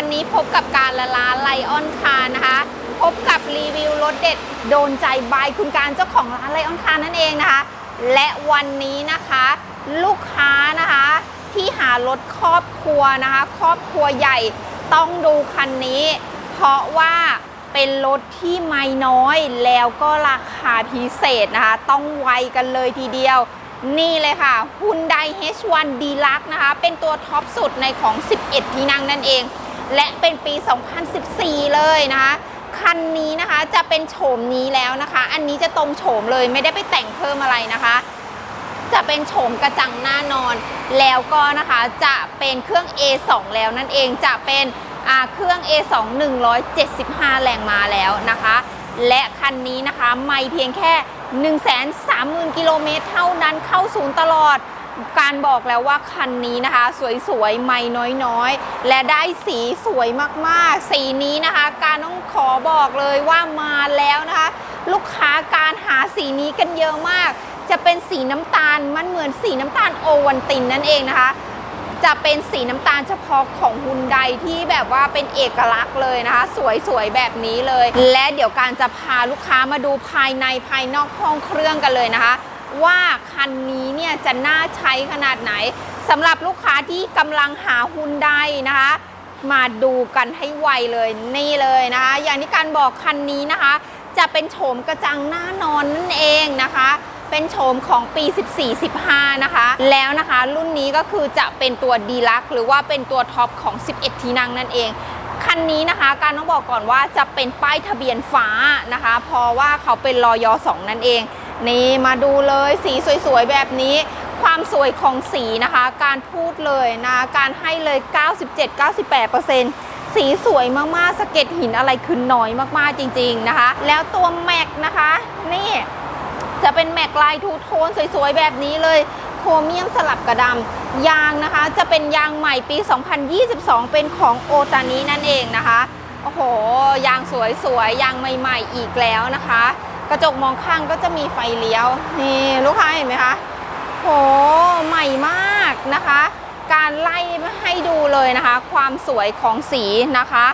วันนี้พบกับการละลาไลออนคาร์นะคะ พบกับรีวิวรถเด็ดโดนใจบายคุณการเจ้าของร้านไลออนคาร์นั่นเองนะคะ และวันนี้นะคะ ลูกค้านะคะ ที่หารถครอบครัวนะคะ ครอบครัวใหญ่ต้องดูคันนี้ เพราะว่าเป็นรถที่ไม่น้อยแล้วก็ราคาพิเศษนะคะ ต้องไวกันเลยทีเดียว นี่เลยค่ะ Hyundai H1 Deluxe นะคะ เป็นตัวท็อปสุดในของ 11 ที่นั่งนั่นเอง และเป็นปี 2014 เลยนะคะคันนี้นะคะจะเป็นโฉมนี้แล้วนะคะ อันนี้จะตรงโฉมเลยไม่ได้ไปแต่งเพิ่มอะไรนะคะ จะเป็นโฉมกระจังหน้านอน แล้วก็นะคะจะเป็นเครื่อง A2 แล้วนั่นเองจะเป็นเครื่อง A2 175 แรงมาแล้วนะคะ และคันนี้นะคะไม่เพียงแค่ 130,000 กิโลเมตรเท่านั้นเข้าศูนย์ตลอด การบอกแล้วว่าคันนี้นะคะ สวยๆ ไม่น้อยๆ และได้สีสวยมากๆ สีนี้นะคะ การต้องขอบอกเลยว่ามาแล้วนะคะ ลูกค้าการหาสีนี้กันเยอะมาก จะเป็นสีน้ำตาลมันเหมือนสีน้ำตาลโอวันตินนั่นเองนะคะจะเป็นสีน้ำตาลเฉพาะของฮุนไดที่แบบว่าเป็นเอกลักษณ์เลยนะคะ สวยๆ แบบนี้เลย และเดี๋ยวการจะพาลูกค้ามาดูภายในภายนอกห้องเครื่องกันเลยนะคะ ว่าคันนี้เนี่ยจะน่าใช้ขนาดไหนสำหรับลูกค้าที่กำลังหาฮุนได้นะคะ มาดูกันให้ไวเลยนี่เลยนะคะ อย่างที่การบอกคันนี้นะคะ จะเป็นโฉมกระจังหน้านอนนั่นเองนะคะ เป็นโฉมของปี 14-15 นะคะ แล้วนะคะรุ่นนี้ก็คือจะเป็นตัวดีลักหรือว่าเป็นตัวท็อปของ 11 ที่นั่งนั่นเองคันนี้นะคะการต้องบอกก่อนว่าจะเป็นป้ายทะเบียนฟ้านะคะ เพราะว่าเขาเป็นรอยอ2นั่นเอง นี่มาดูเลยสีสวยๆ แบบนี้ ความสวยของสีนะคะ การพูดเลยนะ การให้เลย 97-98%สีสวยมากๆสะเก็ดหินอะไรคือน้อยมากๆจริง ๆนะคะ แล้วตัวแม็กนะคะ นี่จะเป็นแม็กลายทูโทนสวยๆ แบบนี้เลยโครเมียมสลับกระดำยางนะคะ จะเป็นยางใหม่ปี 2022 เป็นของโอตานี้นั่นเองนะคะ โอ้โห ยางสวยๆ ยางใหม่ ๆ อีกแล้วนะคะ กระจกมองข้างก็จะมีไฟเลี้ยว นี่ลูกค้าเห็นไหมคะโหใหม่มากนะคะ การไล่ให้ดูเลยนะคะ ความสวยของสีนะคะ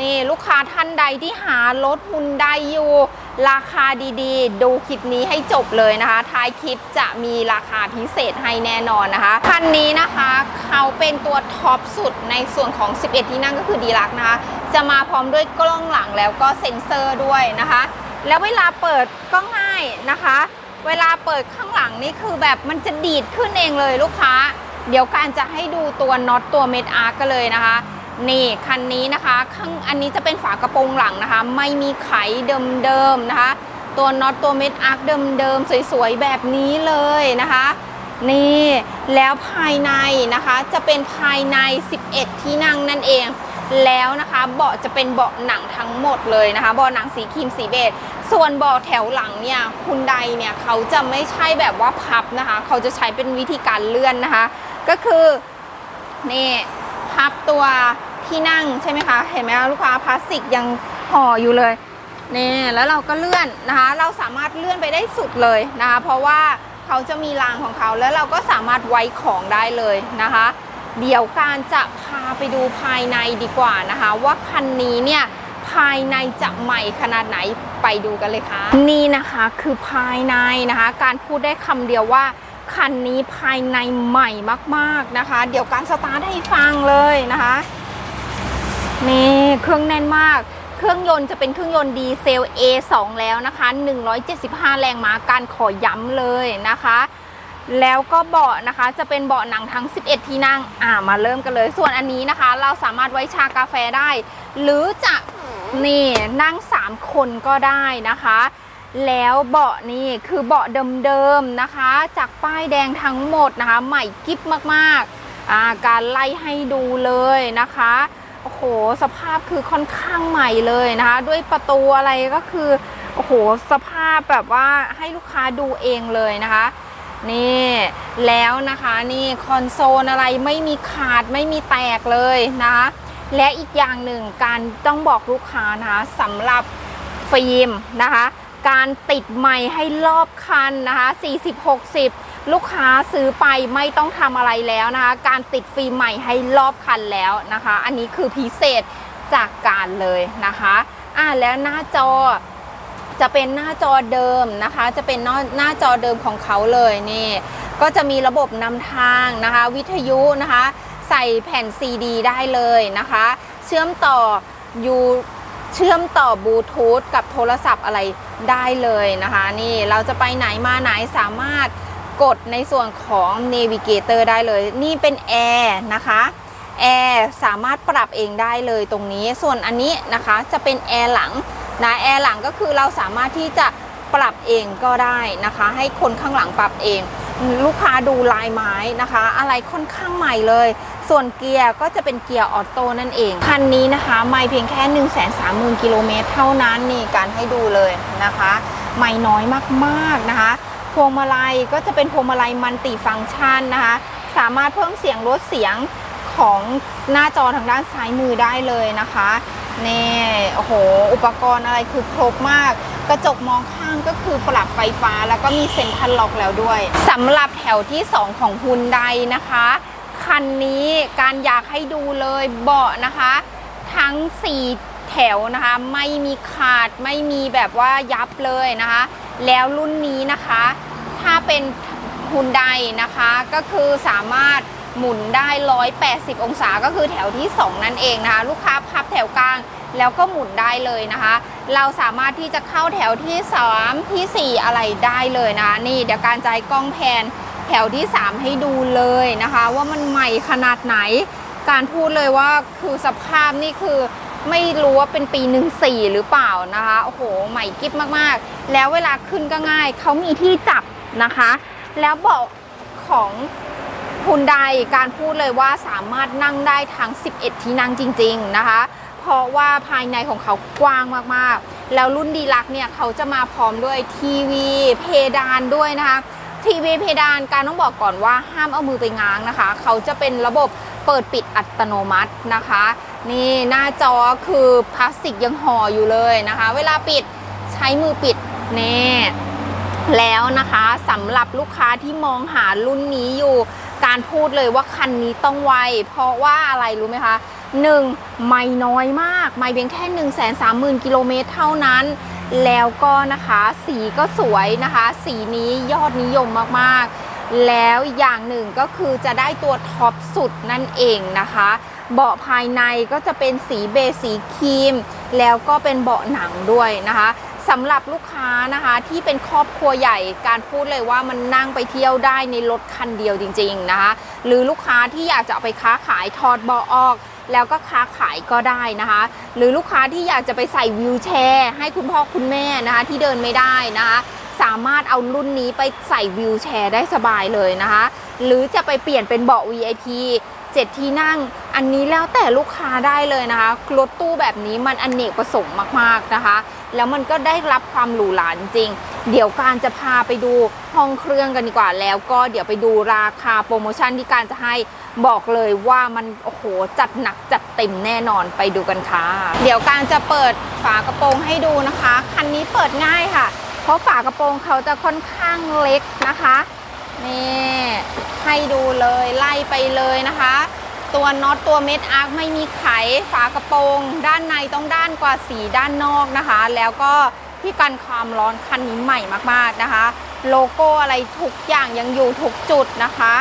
นี่ลูกค้าท่านใดที่หารถฮุนไดอยู่ ราคาดีๆ ดูคลิปนี้ให้จบเลยนะคะ ท้ายคลิปจะมีราคาพิเศษให้แน่นอนนะคะคันนี้นะคะเขาเป็นตัวท็อปสุดในส่วนของ 11 ที่นั่งก็คือดีลักนะคะ จะมาพร้อมด้วยกล้องหลังแล้วก็เซ็นเซอร์ด้วยนะคะ แล้วเวลาเปิดก็ง่ายนะคะ เวลาเปิดข้างหลังนี่คือแบบมันจะดีดขึ้นเองเลยลูกค้า เดี๋ยวการจะให้ดูตัวน็อตตัวเม็ดอาร์กันเลยนะคะ นี่คันนี้นะคะข้างอันนี้จะเป็นฝากระโปรงหลังนะคะ ไม่มีไขเดิมๆนะคะ ตัวน็อตตัวเม็ดอาร์คเดิมๆสวยๆแบบนี้เลยนะคะ นี่แล้วภายในนะคะจะเป็นภายใน 11 ที่นั่งนั่นเองแล้วนะคะเบาะจะเป็นเบาะหนังทั้งหมดเลยนะคะเบาะหนังสีครีมสีเบจ ส่วนเบาะแถวหลังเนี่ยคุณใดเนี่ยเขาจะไม่ใช่แบบว่าพับนะคะ เขาจะใช้เป็นวิธีการเลื่อนนะคะ ก็คือนี่พับตัวที่นั่งใช่ไหมคะ เห็นไหมลูกค้าพลาสติกยังห่ออยู่เลยนี่แล้วเราก็เลื่อนนะคะ เราสามารถเลื่อนไปได้สุดเลยนะคะ เพราะว่าเขาจะมีรางของเขาแล้วเราก็สามารถไว้ของได้เลยนะคะ เดี๋ยวการจะพาไปดูภายในดีกว่านะคะ ว่าคันนี้เนี่ย ภายในจะใหม่ขนาดไหนไปดูกันเลยค่ะ นี่นะคะคือภายในนะคะ การพูดได้คำเดียวว่าคันนี้ภายในใหม่มากๆนะคะ เดี๋ยวการสตาร์ทให้ฟังเลยนะคะนี่เครื่องแน่นมากเครื่องยนต์จะเป็นเครื่องยนต์ดีเซล A2 แล้วนะคะ 175 แรงม้าการขอย้ำเลยนะคะ แล้วก็เบาะนะคะจะเป็นเบาะหนังทั้ง 11 ที่นั่งอ่ามาเริ่มกันเลย ส่วนอันนี้นะคะ เราสามารถไว้ชากาแฟได้ หรือจะ นี่นั่ง 3 คนก็ได้นะคะ แล้วเบาะนี่คือเบาะเดิมๆนะคะ จากป้ายแดงทั้งหมดนะคะ ใหม่กิ๊บมากๆาการไล่ให้ดูเลยนะคะโอ้โหสภาพคือค่อนข้างใหม่เลยนะคะ ด้วยประตูอะไรก็คือโอ้โหสภาพแบบว่าให้ลูกค้าดูเองเลยนะคะนี่แล้วนะคะนี่คอนโซลอะไรไม่มีขาดไม่มีแตกเลยนะคะ และอีกอย่างหนึ่งการต้องบอกลูกค้านะคะสำหรับฟิล์มนะคะ การติดใหม่ให้รอบคันนะคะ40 60 ลูกค้าซื้อไปไม่ต้องทำอะไรแล้วนะคะ การติดฟิล์มใหม่ให้รอบคันแล้วนะคะ อันนี้คือพิเศษจากการเลยนะคะอ่าแล้วหน้าจอจะเป็นหน้าจอเดิมนะคะ จะเป็นหน้าหน้าจอเดิมของเขาเลยนี่ ก็จะมีระบบนำทางนะคะ วิทยุนะคะ ส่แผ่นซีดีได้เลยนะคะ เชื่อมต่อยูเชื่อมต่อบลูทูธกับโทรศัพท์อะไรได้เลยนะคะ นี่เราจะไปไหนมาไหนสามารถกดในส่วนของ Navigator ได้เลย นี่เป็นแอร์นะคะแอร์สามารถปรับเองได้เลยตรงนี้ส่วนอันนี้นะคะจะเป็นแอร์หลังนะแอร์หลังก็คือเราสามารถที่จะปรับเองก็ได้นะคะ ให้คนข้างหลังปรับเอง ลูกค้าดูลายไม้นะคะ อะไรค่อนข้างใหม่เลย ส่วนเกียร์ก็จะเป็นเกียร์ออโต้นั่นเอง คันนี้นะคะไม่เพียงแค่ 1 3 0 0 0 0กิโลเมตรเท่านั้นนี่การให้ดูเลยนะคะ ไม่น้อยมากๆนะคะพวงมาลัยก็จะเป็นพวงมาลัยมัลติฟังก์ชันนะคะ สามารถเพิ่มเสียงลดเสียงของหน้าจอทางด้านซ้ายมือได้เลยนะคะนี่โอ้โห อุปกรณ์อะไรคือครบมาก กระจกมองข้างก็คือปรับไฟฟ้าแล้วก็มีเซ็นทรัลล็อกแล้วด้วยสำหรับแถวที่ 2 ของฮุนไดนะคะ คันนี้การอยากให้ดูเลยเบาะนะคะ ทั้ง 4 แถวนะคะ ไม่มีขาดไม่มีแบบว่ายับเลยนะคะ แล้วรุ่นนี้นะคะ ถ้าเป็นฮุนไดนะคะก็คือสามารถหมุนได้ 180 องศาก็คือแถวที่ 2 นั่นเองนะคะ ลูกค้าพับแถวกลางแล้วก็หมุนได้เลยนะคะ เราสามารถที่จะเข้าแถวที่ 3ทีสี่ 4 อะไรได้เลยนะ นี่เดี๋ยวการใจกล้องแพนแถวที่ 3 ให้ดูเลยนะคะ ว่ามันใหม่ขนาดไหน การพูดเลยว่าคือสภาพนี่คือไม่รู้ว่าเป็นปีหนึ่งสี่หรือเปล่านะคะโอ้โหใหม่กิ๊บมากๆ แล้วเวลาขึ้นก็ง่ายเขามีที่จับนะคะ แล้วเบาะของฮุนไดการพูดเลยว่าสามารถนั่งได้ทั้ง 11 ที่นั่งจริง ๆ นะคะ เพราะว่าภายในของเขากว้างมากๆ แล้วรุ่นดีลักเนี่ยเขาจะมาพร้อมด้วยทีวีเพดานด้วยนะคะทีวีเพดานการต้องบอกก่อนว่าห้ามเอามือไปง้างนะคะ เขาจะเป็นระบบเปิดปิดอัตโนมัตินะคะ นี่หน้าจอคือพลาสติกยังห่ออยู่เลยนะคะ เวลาปิดใช้มือปิดแน่แล้วนะคะสำหรับลูกค้าที่มองหารุ่นนี้อยู่ การพูดเลยว่าคันนี้ต้องไว เพราะว่าอะไรรู้ไหมคะ 1. ไม่น้อยมาก ไม่เพียงแค่1 3 0 0 0 0กิโลเมตรเท่านั้น แล้วก็นะคะสีก็สวยนะคะ สีนี้ยอดนิยมมากๆ แล้วอย่างหนึ่งก็คือจะได้ตัวท็อปสุดนั่นเองนะคะเบาะภายในก็จะเป็นสีเบจสีครีม แล้วก็เป็นเบาะหนังด้วยนะคะสำหรับลูกค้านะคะที่เป็นครอบครัวใหญ่การพูดเลยว่ามันนั่งไปเที่ยวได้ในรถคันเดียวจริง ๆนะคะ หรือลูกค้าที่อยากจะเอาไปค้าขายถอดเบาะออก แล้วก็ค้าขายก็ได้นะคะ หรือลูกค้าที่อยากจะไปใส่วิวแชร์ ให้คุณพ่อคุณแม่นะคะที่เดินไม่ได้นะคะสามารถเอารุ่นนี้ไปใส่วิวแชร์ได้สบายเลยนะคะ หรือจะไปเปลี่ยนเป็นเบาะ VIP 7 ที่นั่ง อันนี้แล้วแต่ลูกค้าได้เลยนะคะ รถตู้แบบนี้มันอนเนกประสงค์มากๆนะคะ แล้วมันก็ได้รับความหรูหราจริง เดี๋ยวการจะพาไปดูห้องเครื่องกันดีกว่าแล้วก็เดี๋ยวไปดูราคาโปรโมชั่นที่การจะให้ บอกเลยว่ามันโอ้โหจัดหนักจัดเต็มแน่นอนไปดูกันค่ะ เดี๋ยวการจะเปิดฝากระโปรงให้ดูนะคะ คันนี้เปิดง่ายค่ะ เพราะฝากระโปรงเขาจะค่อนข้างเล็กนะคะนี่ให้ดูเลยไล่ไปเลยนะคะ ตัวน็อตตัวเม็ดอาร์คไม่มีไขฝากระโปรง ด้านในต้องด้านกว่าสีด้านนอกนะคะ แล้วก็ที่กันความร้อนคันนี้ใหม่มากๆนะคะ โลโก้อะไรทุกอย่างยังอยู่ทุกจุดนะคะ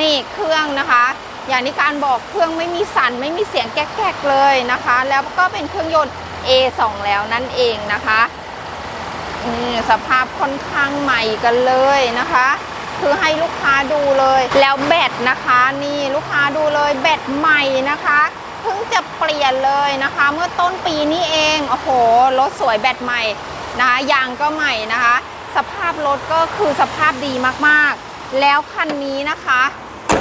นี่เครื่องนะคะ อย่างที่การบอกเครื่องไม่มีสั่นไม่มีเสียงแก๊กๆเลยนะคะ แล้วก็เป็นเครื่องยนต์ A2 แล้วนั่นเองนะคะนี่สภาพค่อนข้างใหม่กันเลยนะคะ คือให้ลูกค้าดูเลย แล้วแบตนะคะนี่ลูกค้าดูเลยแบตใหม่นะคะเพิ่งจะเปลี่ยนเลยนะคะ เมื่อต้นปีนี้เองโอ้โหรถสวยแบตใหม่นะคะยางก็ใหม่นะคะ สภาพรถก็คือสภาพดีมากๆ แล้วคันนี้นะคะ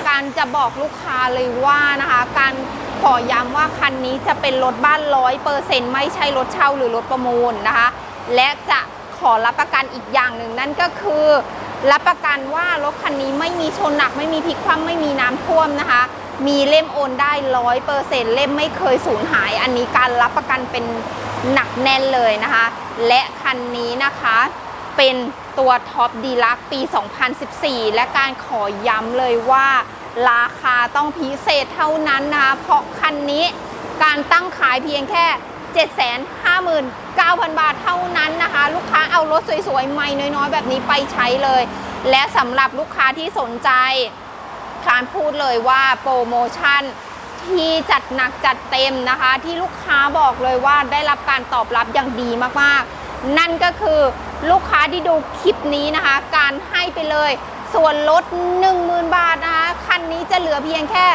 การจะบอกลูกค้าเลยว่านะคะ การขอย้ำว่าคันนี้จะเป็นรถบ้านร้อยเปอร์เซ็นต์ไม่ใช่รถเช่าหรือรถประมูลนะคะ และจะขอรับประกันอีกอย่างหนึ่งนั่นก็คือ รับประกันว่ารถคันนี้ไม่มีชนหนักไม่มีพลิกคว่ำไม่มีน้ำท่วมนะคะ มีเล่มโอนได้ร้อยเปอร์เซ็นต์เล่มไม่เคยสูญหาย อันนี้การรับประกันเป็นหนักแน่นเลยนะคะ และคันนี้นะคะเป็น ตัวท็อปดีลักปี 2014 และการขอย้ำเลยว่าราคาต้องพิเศษเท่านั้นนะคะเพราะคันนี้การตั้งขายเพียงแค่ 759,000 บาทเท่านั้นนะคะ ลูกค้าเอารถสวยๆใหม่น้อยๆ แบบนี้ไปใช้เลย และสำหรับลูกค้าที่สนใจการพูดเลยว่าโปรโมชั่นที่จัดหนักจัดเต็มนะคะ ที่ลูกค้าบอกเลยว่าได้รับการตอบรับอย่างดีมากๆ นั่นก็คือลูกค้าที่ดูคลิปนี้นะคะ การให้ไปเลย ส่วนลด 10,000 บาทนะคะ คันนี้จะเหลือเพียงแค่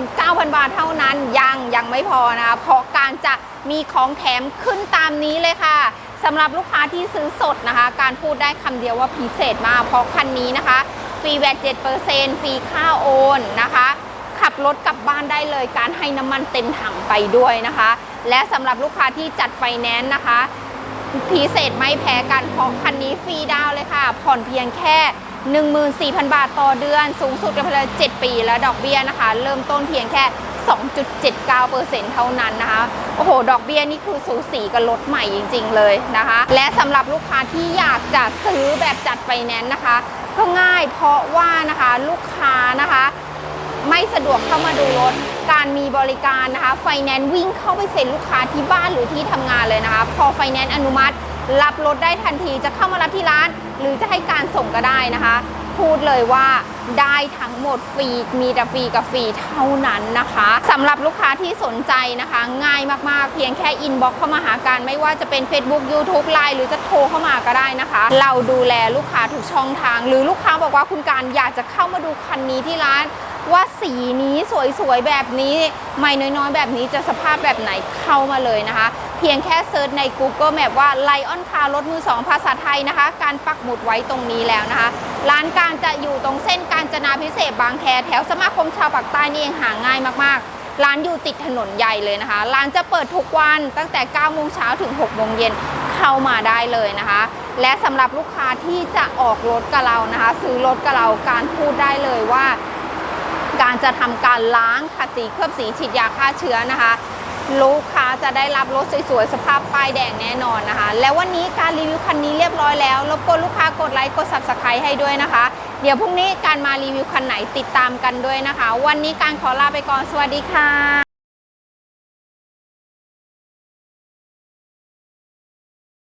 749,000 บาทเท่านั้น ยังยังไม่พอนะคะ เพราะการจะมีของแถมขึ้นตามนี้เลยค่ะสำหรับลูกค้าที่ซื้อสดนะคะ การพูดได้คำเดียวว่าพิเศษมากเพราะคันนี้นะคะฟรีแวต7%ฟรีค่าโอนนะคะขับรถกลับบ้านได้เลย การให้น้ำมันเต็มถังไปด้วยนะคะ และสำหรับลูกค้าที่จัดไฟแนนซ์นะคะ พิเศษไม่แพ้กันเพราะคันนี้ฟรีดาวเลยค่ะ ผ่อนเพียงแค่ 14,000 บาทต่อเดือน สูงสุดกันไปเลย7 ปี แล้วดอกเบี้ยนะคะ เริ่มต้นเพียงแค่ 2.79%เท่านั้นนะคะ โอ้โห ดอกเบี้ยนี่คือสูสีกับรถใหม่จริง ๆ เลยนะคะ และสำหรับลูกค้าที่อยากจะซื้อแบบจัดไฟแนนซ์นะคะ ก็ง่ายเพราะว่านะคะลูกค้านะคะ ไม่สะดวกเข้ามาดูรถ การมีบริการนะคะไฟแนนซ์วิ่งเข้าไปเซ็นลูกค้าที่บ้านหรือที่ทำงานเลยนะคะ พอไฟแนนซ์อนุมัติ รับรถได้ทันทีจะเข้ามารับที่ร้าน หรือจะให้การส่งก็ได้นะคะ พูดเลยว่าได้ทั้งหมดฟรีมีแต่ฟรีกับฟรีเท่านั้นนะคะสำหรับลูกค้าที่สนใจนะคะ ง่ายมากๆ เพียงแค่อินบ็อกเข้ามาหากันไม่ว่าจะเป็น Facebook YouTube Line หรือจะโทรเข้ามาก็ได้นะคะ เราดูแลลูกค้าทุกช่องทาง หรือลูกค้าบอกว่าคุณการอยากจะเข้ามาดูคันนี้ที่ร้าน ว่าสีนี้สวยๆแบบนี้ ไม่น้อยๆ แบบนี้จะสภาพแบบไหนเข้ามาเลยนะคะ เพียงแค่เซิร์ชใน Google Map ว่า Lion Car รถมือสองภาษาไทยนะคะ การปักหมุดไว้ตรงนี้แล้วนะคะ ร้านกลารจะอยู่ตรงเส้นการจนาพิเศษบางแคแถวสมาคมชาวปากใต้นี่เองหาง่ายมากๆร้านอยู่ติดถนนใหญ่เลยนะคะ ร้านจะเปิดทุกวันตั้งแต่ 9 โมงเช้าถึง 6 โมงเย็นเข้ามาได้เลยนะคะ และสำหรับลูกค้าที่จะออกรถกับเรานะคะ ซื้อรถกับเราการพูดได้เลยว่า การจะทำการล้างขัดสีเคลือบสีฉีดยาฆ่าเชื้อนะคะ ลูกค้าจะได้รับรถสวยๆสภาพป้ายแดงแน่นอนนะคะ แล้ววันนี้การรีวิวคันนี้เรียบร้อยแล้วรบกวนลูกค้ากดไลค์กด subscribe ให้ด้วยนะคะ เดี๋ยวพรุ่งนี้การมารีวิวคันไหนติดตามกันด้วยนะคะ วันนี้การขอลาไปก่อนสวัสดีค่ะ